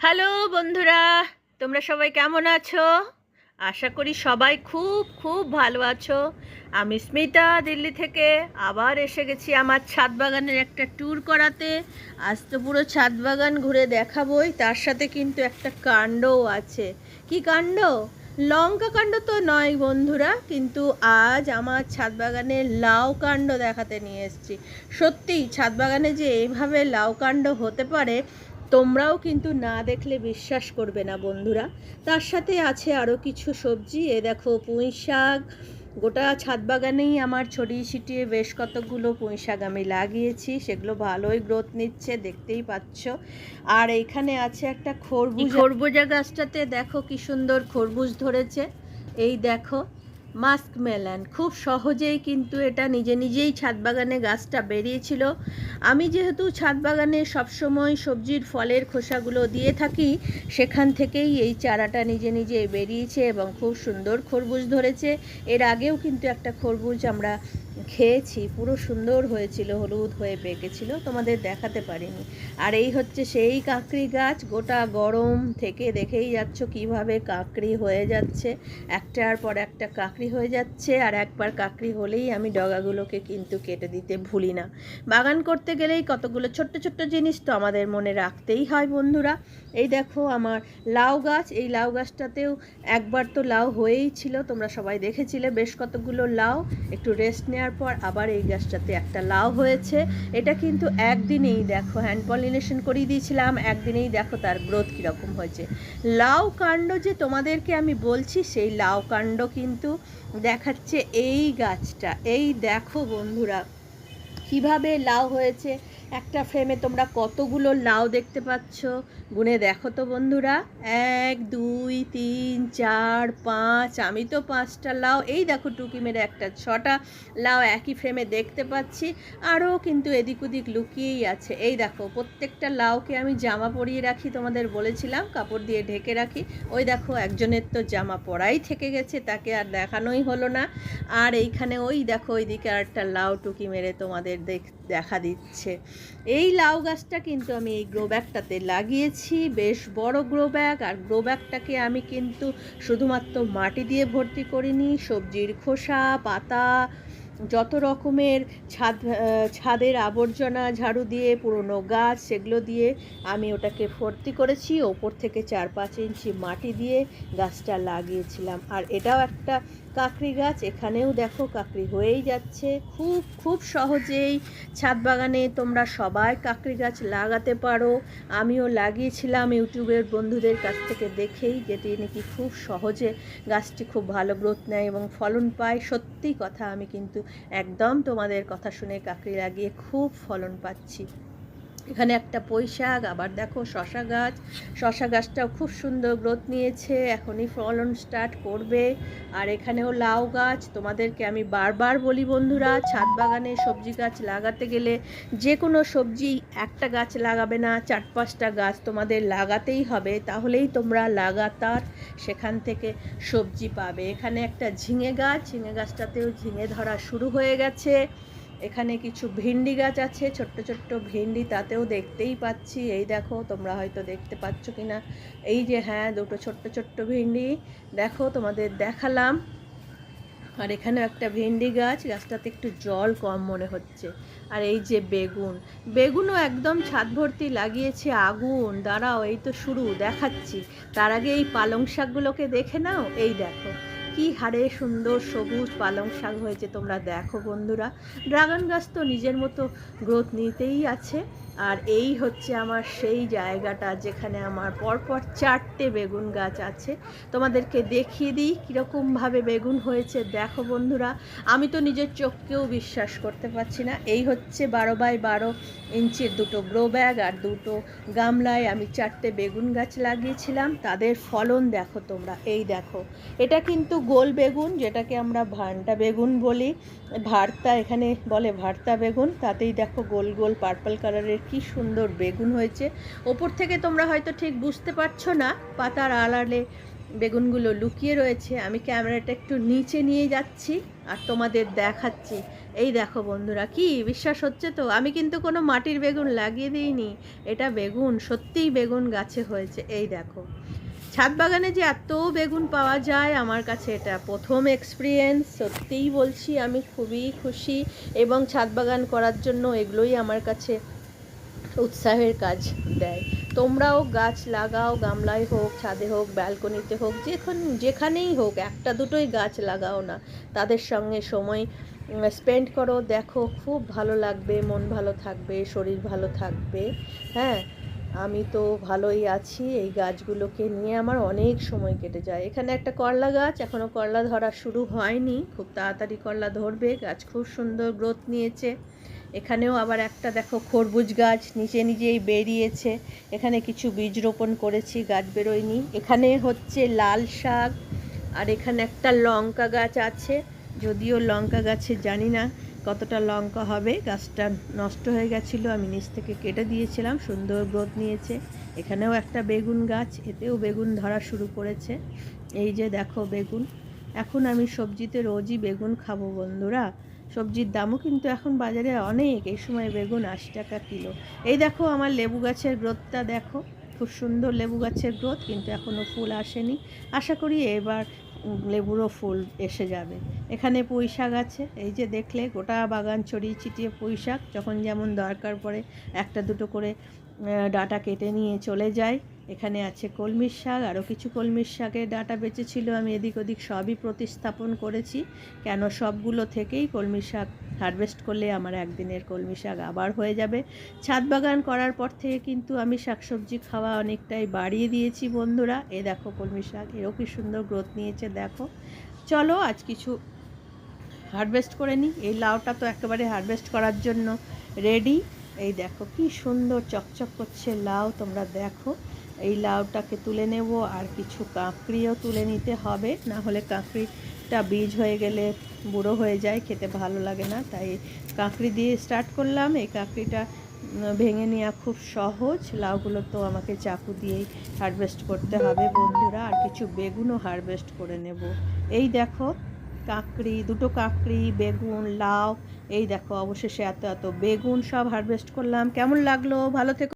Hello বন্ধুরা, তোমরা সবাই কেমন আছো? আশা করি সবাই খুব খুব ভালো আছো। আমি স্মিতা, দিল্লি থেকে আবার এসে গেছি আমার ছাদ বাগানের একটা ট্যুর করাতে। আজ তো পুরো ছাদ বাগান ঘুরে দেখাবোই, তার সাথে কিন্তু একটা কাণ্ডও আছে। কি কাণ্ড? লঙ্কা কাণ্ড তো নয় বন্ধুরা, কিন্তু আজ আমার ছাদ বাগানের লাউ কাণ্ড দেখাতে নিয়ে এসেছি। সত্যিই, ছাদ বাগানে যে এইভাবে লাউ কাণ্ড হতে পারে তোমরাও কিন্তু না দেখলে বিশ্বাস করবে না, বন্ধুরা। তার সাথে আছে আরও কিছু সবজি। এ দেখো, পুঁই শাক। গোটা ছাদ বাগানেই আমার ছড়িয়ে ছিটিয়ে বেশ কতগুলো পুঁই শাক আমি লাগিয়েছি। সেগুলো ভালোই গ্রোথ নিচ্ছে, দেখতেই পাচ্ছ। আর এইখানে আছে একটা খরবুজ। খরবুজা গাছটাতে দেখো কি সুন্দর খরবুজ ধরেছে। এই দেখো মাস্ক মেলান। খুব সহজেই কিন্তু এটা নিজে নিজেই ছাদ বাগানে গাছটা বেরিয়েছিল। আমি যেহেতু ছাদ বাগানে সবসময় সবজির ফলের খোসাগুলো দিয়ে থাকি, সেখান থেকেই এই চারাটা নিজে নিজে বেরিয়েছে এবং খুব সুন্দর খরবুজ ধরেছে। এর আগেও কিন্তু একটা খরবুজ আমরা খেয়েছি, পুরো সুন্দর হয়েছিল, হলুদ হয়ে পেকেছিল, তোমাদের দেখাতে পারিনি। আর এই হচ্ছে সেই কাঁকড়ি গাছ, গোটা গরম থেকে দেখেই যাচ্ছ কীভাবে কাঁকড়ি হয়ে যাচ্ছে। একটার পর একটা কাঁকড়ি হয়ে যাচ্ছে, আর একবার কাঁকড়ি হলেই আমি ডগাগুলোকে কিন্তু কেটে দিতে ভুলি না। বাগান করতে গেলেই কতগুলো ছোট্ট ছোট্ট জিনিস তো আমাদের মনে রাখতেই হয় বন্ধুরা। এই দেখো আমার লাউ গাছ, এই লাউ গাছটাতেও একবার তো লাউ হয়েই ছিল, তোমরা সবাই দেখেছিলে বেশ কতগুলো লাউ। একটু রেস্ট নেওয়ার পর আবার এই গাছটাতে একটা লাউ হয়েছে। এটা কিন্তু একদিনেই দেখো হ্যান্ড পলিনেশন করিয়ে দিয়েছিলাম, একদিনেই দেখো তার গ্রোথ কীরকম হয়েছে। লাউ কাণ্ড যে তোমাদেরকে আমি বলছি, সেই লাউ কাণ্ড কিন্তু দেখাচ্ছে এই গাছটা। এই দেখো বন্ধুরা, কীভাবে লাউ হয়েছে একটা ফ্রেমে তোমরা কতগুলো লাউ দেখতে পাচ্ছ? গুনে দেখো তো বন্ধুরা। এক, দুই, তিন, চার, পাঁচ, আমি তো পাঁচটা লাউ। এই দেখো টুকি মেরে একটা, ছটা লাউ একই ফ্রেমে দেখতে পাচ্ছি। আরও কিন্তু এদিক ওদিক লুকিয়েই আছে। এই দেখো, প্রত্যেকটা লাউকে আমি জামা পরিয়ে রাখি, তোমাদের বলেছিলাম, কাপড় দিয়ে ঢেকে রাখি। ওই দেখো, একজনের তো জামা পরাই থেকে গেছে, তাকে আর দেখানোই হলো না। আর এইখানে ওই দেখো, ওইদিকে আর একটা লাউ টুকি মেরে তোমাদের দেখ দেখা দিচ্ছে। এই লাউ গাছটা কিন্তু আমি এই গ্রো ব্যাগটাতে লাগিয়েছি। বেশ বড় গ্রো ব্যাগ আর গ্রো ব্যাগটাকে আমি কিন্তু শুধুমাত্র মাটি দিয়ে ভর্তি করিনি। সবজির খোসা, পাতা যত রকমের ছাদ ছাদের আবর্জনা, ঝাড়ু দিয়ে, পুরনো গাছ, সেগুলো দিয়ে আমি ওটাকে ভর্তি করেছি। ওপর থেকে চার পাঁচ ইঞ্চি মাটি দিয়ে গাছটা লাগিয়েছিলাম। আর এটাও একটা কাকড়ি গাছ। এখানেও দেখো কাকড়ি হয়েই যাচ্ছে। খুব খুব সহজেই ছাদ বাগানে তোমরা সবাই কাকড়ি গাছ লাগাতে পারো। আমিও লাগিয়েছিলাম ইউটিউবের বন্ধুদের কাছ থেকে দেখেই যেটি নাকি খুব সহজে গাছটি খুব ভালো গ্রোথ নেয় এবং ফলন পায়। সত্যি কথা, আমি কিন্তু একদম তোমাদের কথা শুনে কাকরি লাগিয়ে খুব ফলন পাচ্ছি। এখানে একটা পুঁই শাক আবার দেখো শশা গাছ। শশা গাছটাও খুব সুন্দর গ্রোথ নিয়েছে, এখনই ফলন স্টার্ট করবে। আর এখানেও লাউ গাছ, তোমাদেরকে আমি বারবার বলি বন্ধুরা, ছাদ বাগানে সবজি গাছ লাগাতে গেলে যে কোনো সবজি একটা গাছ লাগাবে না, চার পাঁচটা গাছ তোমাদের লাগাতেই হবে, তাহলেই তোমরা লাগাতার সেখান থেকে সবজি পাবে। এখানে একটা ঝিঙে গাছ, ঝিঙে গাছটাতেও ঝিঙে ধরা শুরু হয়ে গেছে। এখানে কিছু ভেন্ডি গাছ আছে, ছোট্ট ছোট্ট ভেন্ডি তাতেও দেখতেই পাচ্ছি। এই দেখো, তোমরা হয়তো দেখতে পাচ্ছ কি না এই যে হ্যাঁ দুটো ছোট্ট ছোট্ট ভেন্ডি। দেখো, তোমাদের দেখালাম। আর এখানেও একটা ভেন্ডি গাছ, গাছটাতে একটু জল কম মনে হচ্ছে। আর এই যে বেগুন। বেগুনও একদম ছাদ ভর্তি লাগিয়েছে, আগুন। দাঁড়াও, এই তো শুরু, দেখাচ্ছি। তার আগে এই পালং শাকগুলোকে দেখে নাও। এই দেখো। কি হারে সুন্দর সবুজ পালং শাক হয়েছে তোমরা দেখো বন্ধুরা। ড্রাগন গাছ তো নিজের মতো গ্রোথ নিতেই আছে। আর এই হচ্ছে আমার সেই জায়গাটা যেখানে আমার পরপর চারটে বেগুন গাছ আছে। তোমাদেরকে দেখিয়ে দিই কীরকমভাবে বেগুন হয়েছে। দেখো বন্ধুরা, আমি তো নিজের চোখকেও বিশ্বাস করতে পারছি না। এই হচ্ছে বারো বাই বারো ইঞ্চির দুটো গ্রো ব্যাগ আর দুটো গামলায় আমি চারটে বেগুন গাছ লাগিয়েছিলাম। তাদের ফলন দেখো তোমরা, এই দেখো। এটা কিন্তু গোল বেগুন, যেটাকে আমরা ভান্টা বেগুন বলি। ভার্তা এখানে বলে ভার্তা বেগুন, তাতেই দেখো গোল গোল পার্পল কালারের কি সুন্দর বেগুন হয়েছে। ওপর থেকে তোমরা হয়তো ঠিক বুঝতে পারছ না, পাতার আড়ালে বেগুনগুলো লুকিয়ে রয়েছে। আমি ক্যামেরাটা একটু নিচে নিয়ে যাচ্ছি আর তোমাদের দেখাচ্ছি। এই দেখো বন্ধুরা, কি বিশ্বাস হচ্ছে তো? আমি কিন্তু কোনো মাটির বেগুন লাগিয়ে দিইনি। এটা বেগুন, সত্যিই বেগুন গাছে হয়েছে। এই দেখো, ছাদ বাগানে যে এত বেগুন পাওয়া যায় আমার কাছে এটা প্রথম এক্সপিরিয়েন্স সত্যিই বলছি আমি খুবই খুশি। এবং ছাদ বাগান করার জন্য এগুলোই আমার কাছে উৎসাহের কাজ দেয়। তোমরাও গাছ লাগাও, গামলায় হোক, ছাদে হোক, ব্যালকনিতে হোক, যেখানে যেখানেই হোক, একটা দুটোই গাছ লাগাও না। তাদের সঙ্গে সময় স্পেন্ড করো। দেখো, খুব ভালো লাগবে, মন ভালো থাকবে, শরীর ভালো থাকবে। হ্যাঁ আমি তো ভালোই আছি। এই গাছগুলোকে নিয়ে আমার অনেক সময় কেটে যায়। এখানে একটা করলা গাছ এখনও করলা ধরা শুরু হয়নি। খুব তাড়াতাড়ি করলা ধরবে। গাছ খুব সুন্দর গ্রোথ নিয়েছে। এখানেও আবার একটা দেখো খরবুজ গাছ নিচে নিজেই বেরিয়েছে। এখানে কিছু বীজ রোপণ করেছি, গাছ বেরোয়নি। এখানে হচ্ছে লাল শাক, আর এখানে একটা লঙ্কা গাছ আছে। যদিও লঙ্কা গাছে জানি না কতটা লঙ্কা হবে, গাছটা নষ্ট হয়ে গেছিল, আমি নিচ থেকে কেটে দিয়েছিলাম, সুন্দর গ্রোথ নিয়েছে। এখানেও একটা বেগুন গাছ, এতেও বেগুন ধরা শুরু করেছে। এই যে দেখো বেগুন। এখন আমি সবজিতে রোজই বেগুন খাব বন্ধুরা। সবজির দামও কিন্তু এখন বাজারে অনেক। এই সময় বেগুন আশি টাকা কিলো। এই দেখো আমার লেবু গাছের গ্রোথটা দেখো। খুব সুন্দর লেবু গাছের গ্রোথ, কিন্তু এখনও ফুল আসেনি। আশা করি এবার লেবুরও ফুল এসে যাবে। এখানে পুঁই শাক আছে। এই যে দেখলে, গোটা বাগান ছড়িয়ে ছিটিয়ে পুঁই শাক। যখন যেমন দরকার পড়ে, একটা দুটো করে ডাটা কেটে নিয়ে চলে যায়। এখানে আছে কলমির শাক আরও কিছু কলমির শাকের ডাটা বেঁচেছিল আমি এদিক ওদিক সবই প্রতিস্থাপন করেছি। কেন সবগুলো থেকেই কলমি শাক হারভেস্ট করলে আমার একদিনের কলমি শাক আবার হয়ে যাবে। ছাদ বাগান করার পর থেকে কিন্তু আমি শাকসবজি খাওয়া অনেকটাই বাড়িয়ে দিয়েছি বন্ধুরা। এ দেখো কলমি শাক, এরও কি সুন্দর গ্রোথ নিয়েছে, দেখো। চলো আজ কিছু হারভেস্ট করে নিই। এই লাউটা তো একেবারে হারভেস্ট করার জন্য রেডি এই দেখো কি সুন্দর চকচক করছে লাউ, তোমরা দেখো। এই লাউটাকে তুলে নেব আর কিছু কাঁকড়িও তুলে নিতে হবে। না হলে কাঁকড়িটা বীজ হয়ে গেলে বুড়ো হয়ে যায়, খেতে ভালো লাগে না। তাই কাঁকড়ি দিয়ে স্টার্ট করলাম। এই কাঁকড়িটা ভেঙে নেওয়া খুব সহজ। লাউগুলো তো আমাকে চাকু দিয়েই হারভেস্ট করতে হবে বন্ধুরা। আর কিছু বেগুনও হারভেস্ট করে নেব। এই দেখো, কাঁকড়ি, দুটো কাঁকড়ি, বেগুন, লাউ, এই দেখো অবশেষে এত এত বেগুন সব হারভেস্ট করলাম। কেমন লাগল? ভালো থেকো।